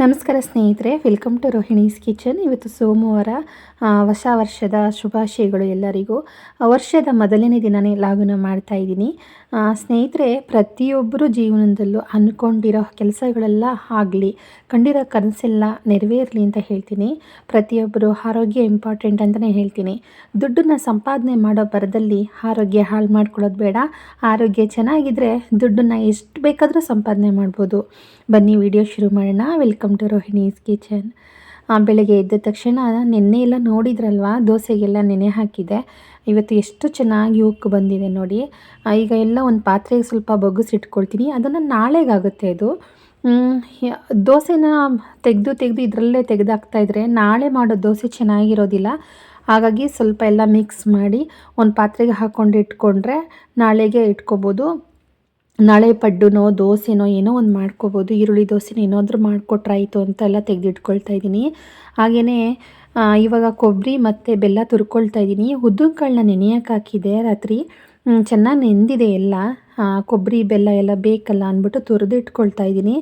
ನಮಸ್ಕಾರ ಸ್ನೇಹಿತರೆ welcome to Rohini's kitchen ಇವತ್ತು ಸೋಮವಾರ ಹೊಸ ವರ್ಷದ ಶುಭಾಶಯಗಳು ಎಲ್ಲರಿಗೂ. ವರ್ಷದ ಮೊದಲನೇ ದಿನನೇ ಲಾಗುನ ಮಾಡ್ತಾ ಇದ್ದೀನಿ. ಸ್ನೇಹಿತರೆ, ಪ್ರತಿಯೊಬ್ಬರು ಜೀವನದಲ್ಲೂ ಅಂದ್ಕೊಂಡಿರೋ ಕೆಲಸಗಳೆಲ್ಲ ಆಗಲಿ, ಕಂಡಿರೋ ಕನಸೆಲ್ಲ ನೆರವೇರಲಿ ಅಂತ ಹೇಳ್ತೀನಿ. ಪ್ರತಿಯೊಬ್ಬರು ಆರೋಗ್ಯ ಇಂಪಾರ್ಟೆಂಟ್ ಅಂತಲೇ ಹೇಳ್ತೀನಿ. ದುಡ್ಡನ್ನ ಸಂಪಾದನೆ ಮಾಡೋ ಬರದಲ್ಲಿ ಆರೋಗ್ಯ ಹಾಳು ಮಾಡ್ಕೊಳ್ಳೋದು ಬೇಡ. ಆರೋಗ್ಯ ಚೆನ್ನಾಗಿದ್ದರೆ ದುಡ್ಡನ್ನ ಎಷ್ಟು ಬೇಕಾದರೂ ಸಂಪಾದನೆ ಮಾಡ್ಬೋದು. ಬನ್ನಿ ವಿಡಿಯೋ ಶುರು ಮಾಡೋಣ. Welcome to Rohini's kitchen. ಬೆಳಗ್ಗೆ ಎದ್ದ ತಕ್ಷಣ ನೆನ್ನೆ ಎಲ್ಲ ನೋಡಿದ್ರಲ್ವ? ದೋಸೆಗೆಲ್ಲ ನೆನೆ ಹಾಕಿದೆ. ಇವತ್ತು ಎಷ್ಟು ಚೆನ್ನಾಗಿ ಉಕ್ಕು ಬಂದಿದೆ ನೋಡಿ. ಈಗ ಎಲ್ಲ ಒಂದು ಪಾತ್ರೆಗೆ ಸ್ವಲ್ಪ ಬಗ್ಗಿಸಿಟ್ಕೊಳ್ತೀನಿ ಅದನ್ನು ನಾಳೆಗಾಗುತ್ತೆ ಅದು. ದೋಸೆನ ತೆಗೆದು ತೆಗೆದು ಇದರಲ್ಲೇ ತೆಗೆದಾಕ್ತಾ ಇದ್ರೆ ನಾಳೆ ಮಾಡೋ ದೋಸೆ ಚೆನ್ನಾಗಿರೋದಿಲ್ಲ. ಹಾಗಾಗಿ ಸ್ವಲ್ಪ ಎಲ್ಲ ಮಿಕ್ಸ್ ಮಾಡಿ ಒಂದು ಪಾತ್ರೆಗೆ ಹಾಕ್ಕೊಂಡು ಇಟ್ಕೊಂಡ್ರೆ ನಾಳೆಗೆ ಇಟ್ಕೊಬೋದು. ನಾಳೆ ಪಡ್ಡುನೋ, ದೋಸೆನೋ ಏನೋ ಒಂದು ಮಾಡ್ಕೋಬೋದು. ಈರುಳ್ಳಿ ದೋಸೆನೋ ಏನಾದರೂ ಮಾಡಿಕೊಟ್ರಾಯಿತು ಅಂತ ಎಲ್ಲ ತೆಗೆದಿಟ್ಕೊಳ್ತಾ ಇದ್ದೀನಿ. ಹಾಗೆಯೇ ಇವಾಗ ಕೊಬ್ಬರಿ ಮತ್ತು ಬೆಲ್ಲ ತುರ್ಕೊಳ್ತಾ ಇದ್ದೀನಿ. ಉದ್ದಿನಕಾಳನ್ನ ನೆನೆಯಕ್ಕೆ ಹಾಕಿದೆ ರಾತ್ರಿ. ಚೆನ್ನಾಗಿ ನೆಂದಿದೆ ಎಲ್ಲ. ಕೊಬ್ಬರಿ ಬೆಲ್ಲ ಎಲ್ಲ ಬೇಕಲ್ಲ ಅಂದ್ಬಿಟ್ಟು ತುರಿದಿಟ್ಕೊಳ್ತಾ ಇದ್ದೀನಿ.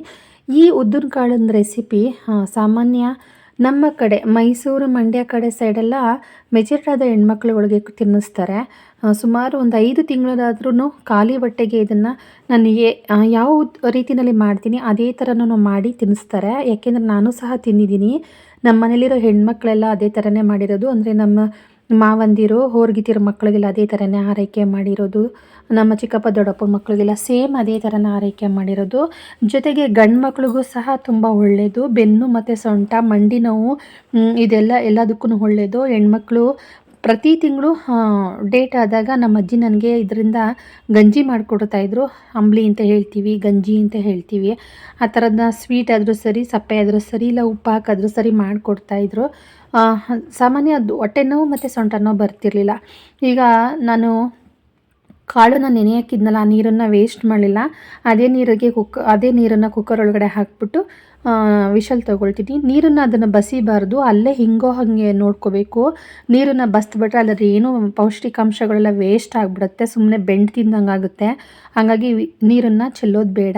ಈ ಉದ್ದಿನ ಕಾಳಿನ ರೆಸಿಪಿ ಸಾಮಾನ್ಯ ನಮ್ಮ ಕಡೆ ಮೈಸೂರು ಮಂಡ್ಯ ಕಡೆ ಸೈಡೆಲ್ಲ ಮೆಚೂರ್ಡ್ ಆದ ಹೆಣ್ಮಕ್ಳುಗಳಿಗೆ ತಿನ್ನಿಸ್ತಾರೆ. ಸುಮಾರು ಒಂದು ಐದು ತಿಂಗಳದಾದ್ರೂ ಖಾಲಿ ಹೊಟ್ಟೆಗೆ ಇದನ್ನು ನನಗೆ ಯಾವ ರೀತಿಯಲ್ಲಿ ಮಾಡ್ತೀನಿ ಅದೇ ಥರನೂ ಮಾಡಿ ತಿನ್ನಿಸ್ತಾರೆ. ಯಾಕೆಂದರೆ ನಾನು ಸಹ ತಿಂದಿದ್ದೀನಿ. ನಮ್ಮ ಮನೇಲಿರೋ ಹೆಣ್ಮಕ್ಳೆಲ್ಲ ಅದೇ ಥರನೇ ಮಾಡಿರೋದು. ಅಂದರೆ ನಮ್ಮ ಮಾವಂದಿರು ಹೋರ್ಗಿತಿರೋ ಮಕ್ಕಳಿಗೆಲ್ಲ ಅದೇ ಥರನೇ ಆರೈಕೆ ಮಾಡಿರೋದು. ನಮ್ಮ ಚಿಕ್ಕಪ್ಪ, ದೊಡ್ಡಪ್ಪ ಮಕ್ಕಳಿಗೆಲ್ಲ ಸೇಮ್ ಅದೇ ಥರನೇ ಆರೈಕೆ ಮಾಡಿರೋದು. ಜೊತೆಗೆ ಗಂಡು ಸಹ ತುಂಬ ಒಳ್ಳೆಯದು ಬೆನ್ನು ಮತ್ತು ಸೊಂಟ, ಮಂಡಿ ನೋವು ಇದೆಲ್ಲ ಎಲ್ಲದಕ್ಕೂ ಒಳ್ಳೆಯದು ಹೆಣ್ಮಕ್ಳು ಪ್ರತಿ ತಿಂಗಳು ಡೇಟ್ ಆದಾಗ ನಮ್ಮ ಅಜ್ಜಿ ನನಗೆ ಇದರಿಂದ ಗಂಜಿ ಮಾಡಿಕೊಡ್ತಾಯಿದ್ರು ಅಂಬ್ಲಿ ಅಂತ ಹೇಳ್ತೀವಿ, ಗಂಜಿ ಅಂತ ಹೇಳ್ತೀವಿ. ಆ ಥರದ ಸ್ವೀಟ್ ಆದರೂ ಸರಿ, ಸಪ್ಪೆ ಆದರೂ ಸರಿ, ಇಲ್ಲ ಉಪ್ಪು ಹಾಕಾದರೂ ಸರಿ ಮಾಡಿಕೊಡ್ತಾಯಿದ್ರು ಸಾಮಾನ್ಯ ಅದು ಹೊಟ್ಟೆ ನೋವು ಮತ್ತು ಸೊಂಟ ನೋವು ಬರ್ತಿರಲಿಲ್ಲ. ಈಗ ನಾನು ಕಾಳನ್ನು ನೆನೆಯಾಕಿದ್ನಲ್ಲ ಆ ನೀರನ್ನು ವೇಸ್ಟ್ ಮಾಡಲಿಲ್ಲ. ಅದೇ ನೀರಿಗೆ ಕುಕ್ ಅದೇ ನೀರನ್ನು ಕುಕ್ಕರ್ ಒಳಗಡೆ ಹಾಕ್ಬಿಟ್ಟು ವಿಷಲ್ ತಗೊಳ್ತೀನಿ. ನೀರನ್ನು ಅದನ್ನು ಬಸಿಬಾರ್ದು. ಅಲ್ಲೇ ಹಿಂಗೋ ಹಾಗೆ ನೋಡ್ಕೋಬೇಕು. ನೀರನ್ನು ಬಸ್ದುಬಿಟ್ರೆ ಅದರ ಏನೂ ಪೌಷ್ಟಿಕಾಂಶಗಳೆಲ್ಲ ವೇಸ್ಟ್ ಆಗಿಬಿಡುತ್ತೆ. ಸುಮ್ಮನೆ ಬೆಂಡ್ ತಿಂದಂಗೆ ಆಗುತ್ತೆ. ಹಾಗಾಗಿ ನೀರನ್ನು ಚೆಲ್ಲೋದು ಬೇಡ.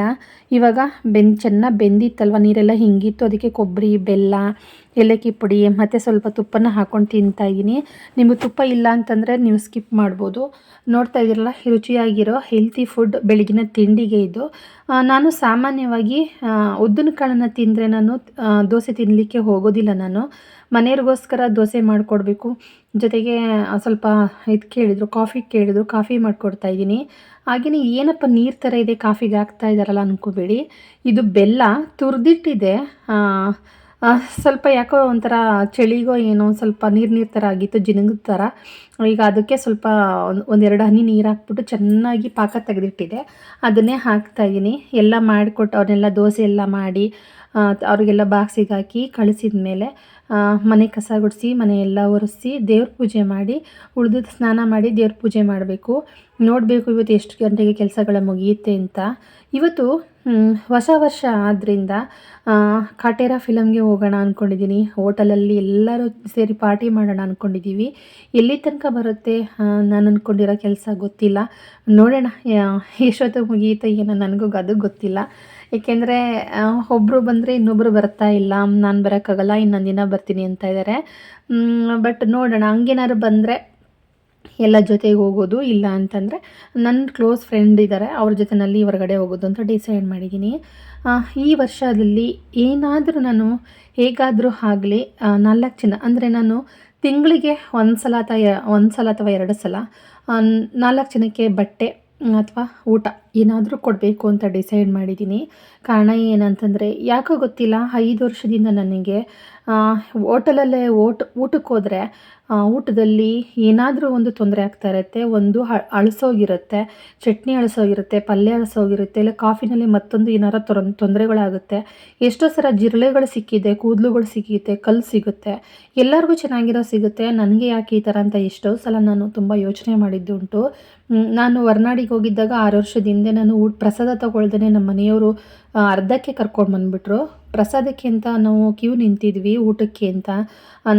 ಇವಾಗ ಬೆಂದು, ಚೆನ್ನಾಗಿ ಬೆಂದಿತ್ತಲ್ವ ನೀರೆಲ್ಲ? ಹಿಂಗಿತ್ತು. ಅದಕ್ಕೆ ಕೊಬ್ಬರಿ, ಬೆಲ್ಲ ಏಲಕ್ಕಿ ಪುಡಿ, ಮತ್ತು ಸ್ವಲ್ಪ ತುಪ್ಪನ ಹಾಕ್ಕೊಂಡು ತಿಂತಾ ಇದ್ದೀನಿ ನಿಮಗೆ ತುಪ್ಪ ಇಲ್ಲ ಅಂತಂದರೆ ನೀವು ಸ್ಕಿಪ್ ಮಾಡ್ಬೋದು. ನೋಡ್ತಾ ಇದ್ದೀರಲ್ಲ, ರುಚಿಯಾಗಿರೋ ಹೆಲ್ತಿ ಫುಡ್ ಬೆಳಗಿನ ತಿಂಡಿಗೆ ಇದು. ನಾನು ಸಾಮಾನ್ಯವಾಗಿ ಉದ್ದಿನ ಕಾಳನ್ನು ತಿಂದರೆ ನಾನು ದೋಸೆ ತಿನ್ನಲಿಕ್ಕೆ ಹೋಗೋದಿಲ್ಲ ನಾನು. ಮನೆಯವ್ರಿಗೋಸ್ಕರ ದೋಸೆ ಮಾಡಿಕೊಡ್ಬೇಕು. ಜೊತೆಗೆ ಸ್ವಲ್ಪ ಇದು ಕೇಳಿದರು ಕಾಫಿ ಕೇಳಿದರು ಕಾಫಿ ಮಾಡಿಕೊಡ್ತಾ ಇದ್ದೀನಿ ಹಾಗೆಯೇ ಏನಪ್ಪ ನೀರು ಥರ ಇದೆ ಕಾಫಿಗೆ ಹಾಕ್ತಾ ಇದ್ದಾರಲ್ಲ ಅನ್ಕೋಬೇಡಿ. ಇದು ಬೆಲ್ಲ ತುರಿದಿಟ್ಟಿದೆ. ಸ್ವಲ್ಪ ಯಾಕೋ ಒಂಥರ ಚಳಿಗೋ ಏನೋ ಸ್ವಲ್ಪ ನೀರು ನೀರು ಥರ ಆಗಿತ್ತು ಜಿನಗದ ಥರ ಈಗ ಅದಕ್ಕೆ ಸ್ವಲ್ಪ ಒಂದು, ಒಂದೆರಡು ಹನಿ ನೀರು ಹಾಕ್ಬಿಟ್ಟು ಚೆನ್ನಾಗಿ ಪಾಕ ತೆಗೆದಿಟ್ಟಿದೆ. ಅದನ್ನೇ ಹಾಕ್ತಾ ಇದ್ದೀನಿ ಎಲ್ಲ ಮಾಡಿಕೊಟ್ಟು ಅವನ್ನೆಲ್ಲ ದೋಸೆ ಎಲ್ಲ ಮಾಡಿ ಅವರಿಗೆಲ್ಲ ಬಾಕ್ಸಿಗೆ ಹಾಕಿ ಕಳಿಸಿದ ಮೇಲೆ ಮನೆ ಕಸ ಗುಡಿಸಿ, ಮನೆ ಎಲ್ಲ ಒರೆಸಿ ದೇವ್ರ ಪೂಜೆ ಮಾಡಿ, ಉಳಿದು ಸ್ನಾನ ಮಾಡಿ ದೇವ್ರ ಪೂಜೆ ಮಾಡಬೇಕು. ನೋಡಬೇಕು ಇವತ್ತು ಎಷ್ಟು ಗಂಟೆಗೆ ಕೆಲಸಗಳ ಮುಗಿಯುತ್ತೆ ಅಂತ. ಇವತ್ತು ಹೊಸ ವರ್ಷ ಆದ್ದರಿಂದ ಕಾಟೇರಾ ಫಿಲಮ್ಗೆ ಹೋಗೋಣ ಅಂದ್ಕೊಂಡಿದ್ದೀನಿ ಹೋಟೆಲಲ್ಲಿ ಎಲ್ಲರೂ ಸೇರಿ ಪಾರ್ಟಿ ಮಾಡೋಣ ಅಂದ್ಕೊಂಡಿದ್ದೀವಿ ಎಲ್ಲಿ ತನಕ ಬರುತ್ತೆ ನಾನು ಅಂದ್ಕೊಂಡಿರೋ ಕೆಲಸ ಗೊತ್ತಿಲ್ಲ. ನೋಡೋಣ ಎಷ್ಟೊತ್ತು ಮುಗಿಯುತ್ತೆ ಏನೋ ನನಗೂ ಅದು ಗೊತ್ತಿಲ್ಲ. ಏಕೆಂದರೆ ಒಬ್ಬರು ಬಂದರೆ ಇನ್ನೊಬ್ಬರು ಬರ್ತಾ ಇಲ್ಲ ನಾನು ಬರೋಕ್ಕಾಗಲ್ಲ, ಇನ್ನೊಂದು ದಿನ ಬರ್ತೀನಿ ಅಂತ ಇದ್ದಾರೆ ಬಟ್ ನೋಡೋಣ, ಹಂಗೇನಾದ್ರು ಬಂದರೆ ಎಲ್ಲ ಜೊತೆಗೆ ಹೋಗೋದು ಇಲ್ಲ ಅಂತಂದರೆ ನನ್ನ ಕ್ಲೋಸ್ ಫ್ರೆಂಡ್ ಇದ್ದಾರೆ ಅವ್ರ ಜೊತೆನಲ್ಲಿ ಹೊರಗಡೆ ಹೋಗೋದು ಅಂತ ಡಿಸೈಡ್ ಮಾಡಿದ್ದೀನಿ ಈ ವರ್ಷದಲ್ಲಿ ಏನಾದರೂ ನಾನು ಹೇಗಾದರೂ ಆಗಲಿ ನಾಲ್ಕು ಜನ ಅಂದರೆ ನಾನು ತಿಂಗಳಿಗೆ ಒಂದು ಸಲ ಅಥವಾ ಒಂದು ಸಲ ಅಥವಾ ಎರಡು ಸಲ ನಾಲ್ಕು ಜನಕ್ಕೆ ಬಟ್ಟೆ ಅಥವಾ ಊಟ ಏನಾದರೂ ಕೊಡಬೇಕು ಅಂತ ಡಿಸೈಡ್ ಮಾಡಿದ್ದೀನಿ. ಕಾರಣ ಏನಂತಂದರೆ, ಯಾಕೋ ಗೊತ್ತಿಲ್ಲ, ಐದು ವರ್ಷದಿಂದ ನನಗೆ ಹೋಟೆಲಲ್ಲೇ ಓಟ್, ಊಟಕ್ಕೆ ಹೋದರೆ ಊಟದಲ್ಲಿ ಏನಾದರೂ ಒಂದು ತೊಂದರೆ ಆಗ್ತಾ ಇರುತ್ತೆ, ಒಂದು ಅಳಸೋಗಿರುತ್ತೆ, ಚಟ್ನಿ ಅಳಸೋಗಿರುತ್ತೆ, ಪಲ್ಯ ಅಳಸೋಗಿರುತ್ತೆ, ಇಲ್ಲ ಕಾಫಿನಲ್ಲಿ ಮತ್ತೊಂದು ಏನಾರ ತೊರ, ತೊಂದರೆಗಳಾಗುತ್ತೆ, ಎಷ್ಟೋ ಸಲ ಜಿರಳೆಗಳು ಸಿಕ್ಕಿದೆ, ಕೂದಲುಗಳು ಸಿಕ್ಕಿದೆ, ಕಲ್ಲು ಸಿಗುತ್ತೆ, ಎಲ್ಲರಿಗೂ ಚೆನ್ನಾಗಿರೋ ಸಿಗುತ್ತೆ, ನನಗೆ ಯಾಕೆ ಈ ಥರ ಅಂತ ಎಷ್ಟೋ ಸಲ ನಾನು ತುಂಬ ಯೋಚನೆ ಮಾಡಿದ್ದುಂಟು. ನಾನು ಹೊರ್ನಾಡಿಗೆ ಹೋಗಿದ್ದಾಗ ಆರು ವರ್ಷದ ಹಿಂದೆ ನಾನು ಊಟ ಪ್ರಸಾದ ತಗೊಳ್ದೇ ನಮ್ಮ ಮನೆಯವರು ಅರ್ಧಕ್ಕೆ ಕರ್ಕೊಂಡು ಬಂದುಬಿಟ್ರು. ಪ್ರಸಾದಕ್ಕೆ ಅಂತ ನಾವು ಕ್ಯೂ ನಿಂತಿದ್ವಿ, ಊಟಕ್ಕೆ ಅಂತ.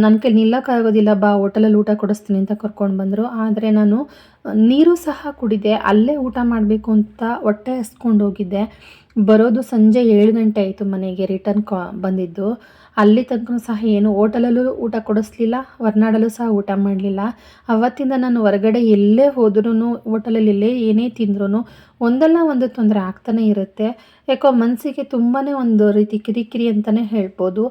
ನನ್ನ ಕೈ ನಿಲ್ಲಕ್ಕಾಗೋದಿಲ್ಲ ಬಾ, ಹೋಟೆಲಲ್ಲಿ ಊಟ ಕೊಡಿಸ್ತೀನಿ ಅಂತ ಕರ್ಕೊಂಡು ಬಂದರು. ಆದರೆ ನಾನು ನೀರು ಸಹ ಕುಡಿದೆ, ಅಲ್ಲೇ ಊಟ ಮಾಡಬೇಕು ಅಂತ ಹೊಟ್ಟೆ ಹಸ್ಕೊಂಡು ಹೋಗಿದ್ದೆ. ಬರೋದು ಸಂಜೆ ಏಳು ಗಂಟೆ ಆಯಿತು ಮನೆಗೆ ರಿಟರ್ನ್ ಕಾ, ಬಂದಿದ್ದು. ಅಲ್ಲಿ ತನಕ ಸಹ ಏನು ಹೋಟೆಲಲ್ಲೂ ಊಟ ಕೊಡಿಸ್ಲಿಲ್ಲ, ಹೊರನಾಡಲ್ಲೂ ಸಹ ಊಟ ಮಾಡಲಿಲ್ಲ. ಅವತ್ತಿಂದ ನಾನು ಹೊರಗಡೆ ಎಲ್ಲೇ ಹೋದ್ರೂ ಹೋಟೆಲಲ್ಲಿ ಎಲ್ಲೇ ಏನೇ ತಿಂದ್ರೂ ಒಂದಲ್ಲ ಒಂದು ತೊಂದರೆ ಆಗ್ತಾನೆ ಇರುತ್ತೆ. ಯಾಕೋ ಮನಸ್ಸಿಗೆ ತುಂಬಾ ಒಂದು ರೀತಿ ಕಿರಿಕಿರಿ ಅಂತಲೇ ಹೇಳ್ಬೋದು.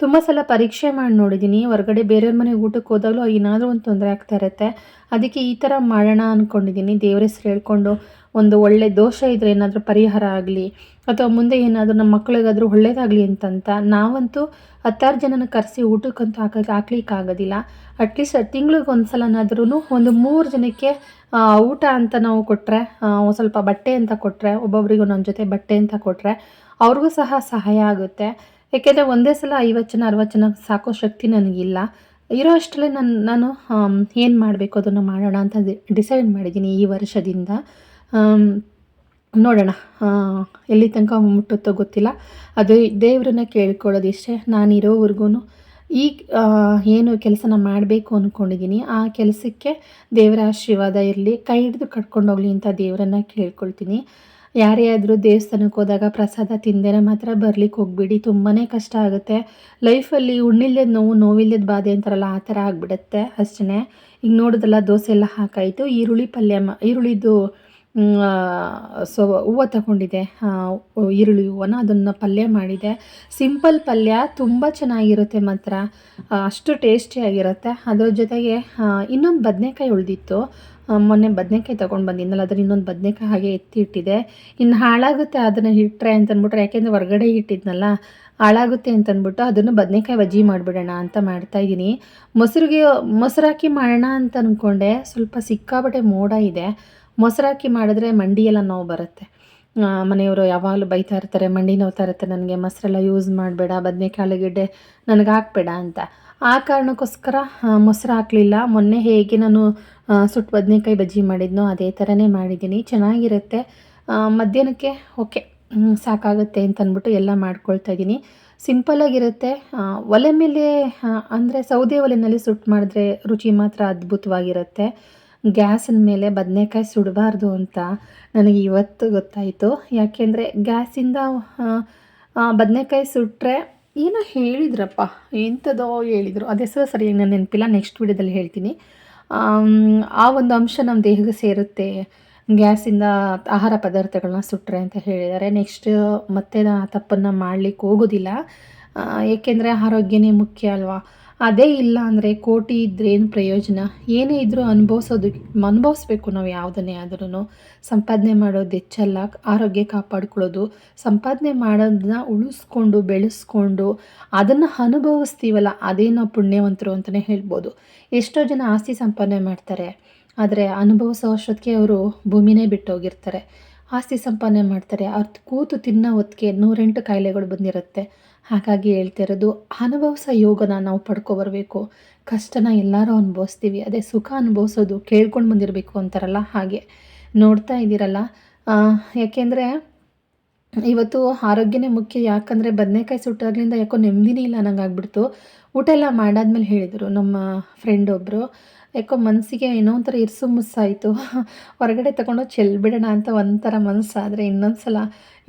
ತುಂಬ ಸಲ ಪರೀಕ್ಷೆ ಮಾಡಿ ನೋಡಿದ್ದೀನಿ ಹೊರಗಡೆ ಬೇರೆಯವ್ರ ಮನೆಗೆ ಊಟಕ್ಕೆ ಹೋದಾಗಲೂ ಏನಾದರೂ ಒಂದು ತೊಂದರೆ ಆಗ್ತಾ ಇರುತ್ತೆ. ಅದಕ್ಕೆ ಈ ಥರ ಮಾಡೋಣ ಅಂದ್ಕೊಂಡಿದ್ದೀನಿ ದೇವ್ರ ಹೆಸ್ರು ಹೇಳ್ಕೊಂಡು ಒಂದು ಒಳ್ಳೆ ದೋಷ ಇದ್ದರೆ ಏನಾದರೂ ಪರಿಹಾರ ಆಗಲಿ, ಅಥವಾ ಮುಂದೆ ಏನಾದರೂ ನಮ್ಮ ಮಕ್ಕಳಿಗಾದರೂ ಒಳ್ಳೇದಾಗಲಿ ಅಂತಂತ ನಾವಂತೂ ಹತ್ತಾರು ಜನನ ಕರೆಸಿ ಊಟಕ್ಕಂತೂ ಹಾಕ ಹಾಕ್ಲಿಕ್ಕೆ ಆಗೋದಿಲ್ಲ ಅಟ್ಲೀಸ್ಟ್ ತಿಂಗ್ಳಿಗೆ ಒಂದು ಸಲನಾದ್ರೂ ಒಂದು ಮೂರು ಜನಕ್ಕೆ ಊಟ ಅಂತ ನಾವು ಕೊಟ್ಟರೆ ಸ್ವಲ್ಪ ಬಟ್ಟೆ ಅಂತ ಕೊಟ್ಟರೆ ಒಬ್ಬೊಬ್ರಿಗೆ ಒಂದೊಂದು ಜೊತೆ ಬಟ್ಟೆ ಅಂತ ಕೊಟ್ಟರೆ ಅವ್ರಿಗೂ ಸಹ ಸಹಾಯ ಆಗುತ್ತೆ. ಏಕೆಂದರೆ ಒಂದೇ ಸಲ ಐವತ್ತು ಜನ, ಅರವತ್ತು ಜನ ಸಾಕೋ ಶಕ್ತಿ ನನಗಿಲ್ಲ. ಇರೋ ಅಷ್ಟರಲ್ಲೇ ನಾನು ನಾನು ಏನು ಮಾಡಬೇಕು ಅದನ್ನು ಮಾಡೋಣ ಅಂತ ಡಿಸೈಡ್ ಮಾಡಿದ್ದೀನಿ ಈ ವರ್ಷದಿಂದ. ನೋಡೋಣ. ಎಲ್ಲಿ ತನಕ ಮುಟ್ಟುತ್ತೋ ಗೊತ್ತಿಲ್ಲ. ಅದು ದೇವ್ರನ್ನ ಕೇಳ್ಕೊಳ್ಳೋದು ಇಷ್ಟೇ ನಾನಿರೋವರೆಗೂ ಈ ಏನು ಕೆಲಸನ ಮಾಡಬೇಕು ಅಂದ್ಕೊಂಡಿದ್ದೀನಿ ಆ ಕೆಲಸಕ್ಕೆ ದೇವರ ಆಶೀರ್ವಾದ ಇರಲಿ. ಕೈ ಹಿಡಿದು ಕಟ್ಕೊಂಡೋಗ್ಲಿ ಅಂತ ದೇವರನ್ನ ಕೇಳ್ಕೊಳ್ತೀನಿ. ಯಾರೇ ಆದರೂ ದೇವಸ್ಥಾನಕ್ಕೆ ಹೋದಾಗ ಪ್ರಸಾದ ತಿಂದೇನೆ ಮಾತ್ರ ಬರ್ಲಿಕ್ಕೆ ಹೋಗ್ಬಿಡಿ. ತುಂಬಾ ಕಷ್ಟ ಆಗುತ್ತೆ. ಲೈಫಲ್ಲಿ ಉಣ್ಣಿಲ್ಲದ ನೋವು ನೋವಿಲ್ಲದ ಬಾಧೆ ಅಂತಾರಲ್ಲ, ಆ ಥರ ಆಗಿಬಿಡುತ್ತೆ ಅಷ್ಟೇ ಈಗ ನೋಡಿದ್ರಲ್ಲ ದೋಸೆ ಎಲ್ಲ ಹಾಕಾಯಿತು. ಈರುಳ್ಳಿ ಪಲ್ಯ ಮ, ಈರುಳ್ಳಿದು ಸೊ, ಹೂವು ತಗೊಂಡಿದ್ದೆ ಈರುಳ್ಳಿ ಹೂವನ್ನು ಅದನ್ನು ಪಲ್ಯ ಮಾಡಿದೆ. ಸಿಂಪಲ್ ಪಲ್ಯ, ತುಂಬ ಚೆನ್ನಾಗಿರುತ್ತೆ ಮಾತ್ರ. ಅಷ್ಟು ಟೇಸ್ಟಿಯಾಗಿರುತ್ತೆ ಅದರ ಜೊತೆಗೆ ಇನ್ನೊಂದು ಬದನೆಕಾಯಿ ಉಳಿದಿತ್ತು. ಮೊನ್ನೆ ಬದನೆಕಾಯಿ ತೊಗೊಂಡು ಬಂದಿದ್ದಲ್ಲ ಅದ್ರ ಇನ್ನೊಂದು ಬದನೆಕಾಯಿ ಹಾಗೆ ಎತ್ತಿ ಇಟ್ಟಿದೆ ಇನ್ನು ಹಾಳಾಗುತ್ತೆ ಅದನ್ನು ಇಟ್ಟರೆ ಅಂತಂದ್ಬಿಟ್ರೆ ಯಾಕೆಂದರೆ ಹೊರಗಡೆ ಇಟ್ಟಿದ್ನಲ್ಲ, ಹಾಳಾಗುತ್ತೆ ಅಂತಂದ್ಬಿಟ್ಟು ಅದನ್ನು ಬದನೆಕಾಯಿ ಬಜ್ಜಿ ಮಾಡಿಬಿಡೋಣ ಅಂತ ಮಾಡ್ತಾಯಿದ್ದೀನಿ ಮೊಸರಿಗೆ ಮೊಸರು ಹಾಕಿ ಮಾಡೋಣ ಅಂತ ಅಂದ್ಕೊಂಡೆ ಸ್ವಲ್ಪ ಸಿಕ್ಕಾಬಟ್ಟೆ ಮೋಡ ಇದೆ. ಮೊಸರು ಹಾಕಿ ಮಾಡಿದ್ರೆ ಮಂಡಿಯೆಲ್ಲ ನೋವು ಬರುತ್ತೆ. ಮನೆಯವರು ಯಾವಾಗಲೂ ಬೈತಾ ಇರ್ತಾರೆ, ಮಂಡಿ ನೋವ್ತಾ ಇರುತ್ತೆ, ನನಗೆ ಮೊಸರೆಲ್ಲ ಯೂಸ್ ಮಾಡಬೇಡ, ಬದನೆಕಾಯಿ ಗಿಡ್ಡೆ ನನಗೆ ಹಾಕ್ಬೇಡ ಅಂತ. ಆ ಕಾರಣಕ್ಕೋಸ್ಕರ ಮೊಸರು ಹಾಕಲಿಲ್ಲ. ಮೊನ್ನೆ ಹೇಗೆ ನಾನು ಸುಟ್ಟು ಬದನೆಕಾಯಿ ಬಜ್ಜಿ ಮಾಡಿದ್ನೋ ಅದೇ ಥರನೇ ಮಾಡಿದ್ದೀನಿ. ಚೆನ್ನಾಗಿರುತ್ತೆ. ಮಧ್ಯಾಹ್ನಕ್ಕೆ ಓಕೆ ಸಾಕಾಗುತ್ತೆ ಅಂತ ಅಂದ್ಬಿಟ್ಟು ಎಲ್ಲ ಮಾಡ್ಕೊಳ್ತಾ ಇದ್ದೀನಿ. ಸಿಂಪಲ್ಲಾಗಿರುತ್ತೆ ಒಲೆ ಮೇಲೆ ಅಂದರೆ ಸೌದೆ ಒಲೆಯಲ್ಲಿ ಸುಟ್ಟು ಮಾಡಿದ್ರೆ ರುಚಿ ಮಾತ್ರ ಅದ್ಭುತವಾಗಿರುತ್ತೆ. ಗ್ಯಾಸಿನ ಮೇಲೆ ಬದನೆಕಾಯಿ ಸುಡಬಾರ್ದು ಅಂತ ನನಗೆ ಇವತ್ತು ಗೊತ್ತಾಯಿತು. ಯಾಕೆಂದರೆ ಗ್ಯಾಸಿಂದ ಬದನೆಕಾಯಿ ಸುಟ್ಟರೆ ಏನೋ ಹೇಳಿದ್ರಪ್ಪ. ಎಂಥದೋ ಹೇಳಿದರು. ಅದು ಹೆಸರು ಸರಿಯಾಗಿ ನಾನು ನೆನಪಿಲ್ಲ. ನೆಕ್ಸ್ಟ್ ವಿಡಿಯೋದಲ್ಲಿ ಹೇಳ್ತೀನಿ. ಆ ಒಂದು ಅಂಶ ನಮ್ಮ ದೇಹಕ್ಕೆ ಸೇರುತ್ತೆ. ಗ್ಯಾಸಿಂದ ಆಹಾರ ಪದಾರ್ಥಗಳನ್ನ ಸುಟ್ಟರೆ ಅಂತ ಹೇಳಿದ್ದಾರೆ. ನೆಕ್ಸ್ಟ್ ಮತ್ತೆ ಆ ತಪ್ಪನ್ನು ಮಾಡಲಿಕ್ಕೆ ಹೋಗೋದಿಲ್ಲ. ಏಕೆಂದರೆ ಆರೋಗ್ಯನೇ ಮುಖ್ಯ ಅಲ್ವಾ? ಅದೇ ಇಲ್ಲ ಅಂದರೆ ಕೋಟಿ ಇದ್ರೇನು ಪ್ರಯೋಜನ? ಏನೇ ಇದ್ದರೂ ಅನುಭವಿಸೋದು, ಅನುಭವಿಸ್ಬೇಕು ನಾವು ಯಾವುದನ್ನೇ ಆದ್ರೂ ಸಂಪಾದನೆ ಮಾಡೋದು ಹೆಚ್ಚಲ್ಲ ಆರೋಗ್ಯ ಕಾಪಾಡ್ಕೊಳ್ಳೋದು, ಸಂಪಾದನೆ ಮಾಡೋದನ್ನ ಉಳಿಸ್ಕೊಂಡು, ಬೆಳೆಸ್ಕೊಂಡು ಅದನ್ನು ಅನುಭವಿಸ್ತೀವಲ್ಲ ಅದೇ ನಾವು ಪುಣ್ಯವಂತರು ಅಂತಲೇ ಹೇಳ್ಬೋದು. ಎಷ್ಟೋ ಜನ ಆಸ್ತಿ ಸಂಪಾದನೆ ಮಾಡ್ತಾರೆ, ಆದರೆ ಅನುಭವಿಸೋ ಅಷ್ಟೊತ್ತಿಗೆ ಅವರು ಭೂಮಿನೇ ಬಿಟ್ಟೋಗಿರ್ತಾರೆ. ಆಸ್ತಿ ಸಂಪಾದನೆ ಮಾಡ್ತಾರೆ. ಅವ್ರು ಕೂತು ತಿನ್ನೋ ಹೊತ್ತಿಗೆ ನೂರೆಂಟು ಕಾಯಿಲೆಗಳು ಬಂದಿರುತ್ತೆ. ಹಾಗಾಗಿ ಹೇಳ್ತಾ ಇರೋದು, ಅನುಭವಿಸ ಯೋಗನ ನಾವು ಪಡ್ಕೊ ಬರಬೇಕು. ಕಷ್ಟನ ಎಲ್ಲರೂ ಅನುಭವಿಸ್ತೀವಿ. ಅದೇ ಸುಖ ಅನುಭವಿಸೋದು ಕೇಳ್ಕೊಂಡು ಬಂದಿರಬೇಕು ಅಂತಾರಲ್ಲ ಹಾಗೆ. ನೋಡ್ತಾ ಇದ್ದೀರಲ್ಲ. ಯಾಕೆಂದರೆ ಇವತ್ತು ಆರೋಗ್ಯನೇ ಮುಖ್ಯ. ಯಾಕಂದರೆ ಬದನೆಕಾಯಿ ಸುಟ್ಟೋದ್ರಿಂದ ಯಾಕೋ ನೆಮ್ಮದಿನೇ ಇಲ್ಲ ನಂಗೆ ಆಗ್ಬಿಡ್ತು ಊಟ ಎಲ್ಲ ಮಾಡಾದ್ಮೇಲೆ ಹೇಳಿದರು ನಮ್ಮ ಫ್ರೆಂಡ್ ಒಬ್ಬರು ಯಾಕೋ ಮನಸ್ಸಿಗೆ ಏನೋ ಒಂಥರ ಇರ್ಸು ಮುಸ್ಸಾಯಿತು. ಹೊರಗಡೆ ತಗೊಂಡು ಚೆಲ್ಬಿಡೋಣ ಅಂತ ಒಂಥರ ಮನಸ್ಸಾದರೆ ಇನ್ನೊಂದು ಸಲ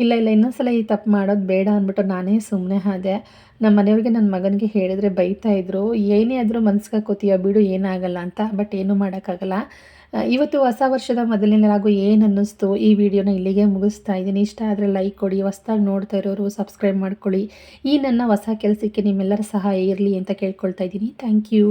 ಇಲ್ಲ ಇಲ್ಲ ಇನ್ನೊಂದು ಸಲ ಈ ತಪ್ಪು ಮಾಡೋದು ಬೇಡ ಅಂದ್ಬಿಟ್ಟು ನಾನೇ ಸುಮ್ಮನೆ ಆದೆ. ನಮ್ಮ ಮನೆಯವ್ರಿಗೆ ನನ್ನ ಮಗನಿಗೆ ಹೇಳಿದ್ರೆ ಬೈತಾಯಿದ್ರು ಏನೇ ಆದರೂ ಮನ್ಸಿಗೆ ಹಾಕೋತೀಯ ಬಿಡು, ಏನಾಗಲ್ಲ ಅಂತ. ಬಟ್ ಏನೂ ಮಾಡೋಕ್ಕಾಗಲ್ಲ. ಇವತ್ತು ಹೊಸ ವರ್ಷದ ಮೊದಲಿನ ರಾಗು ಏನು ಅನ್ನಿಸ್ತು? ಈ ವಿಡಿಯೋನ ಇಲ್ಲಿಗೆ ಮುಗಿಸ್ತಾ ಇದ್ದೀನಿ. ಇಷ್ಟ ಆದರೆ ಲೈಕ್ ಕೊಡಿ, ಹೊಸ್ದಾಗಿ ನೋಡ್ತಾ ಇರೋರು ಸಬ್ಸ್ಕ್ರೈಬ್ ಮಾಡ್ಕೊಳ್ಳಿ. ಈ ನನ್ನ ಹೊಸ ಕೆಲಸಕ್ಕೆ ನಿಮ್ಮೆಲ್ಲರ ಸಹಾಯ ಇರಲಿ ಅಂತ ಕೇಳ್ಕೊಳ್ತಾ ಇದ್ದೀನಿ. Thank you.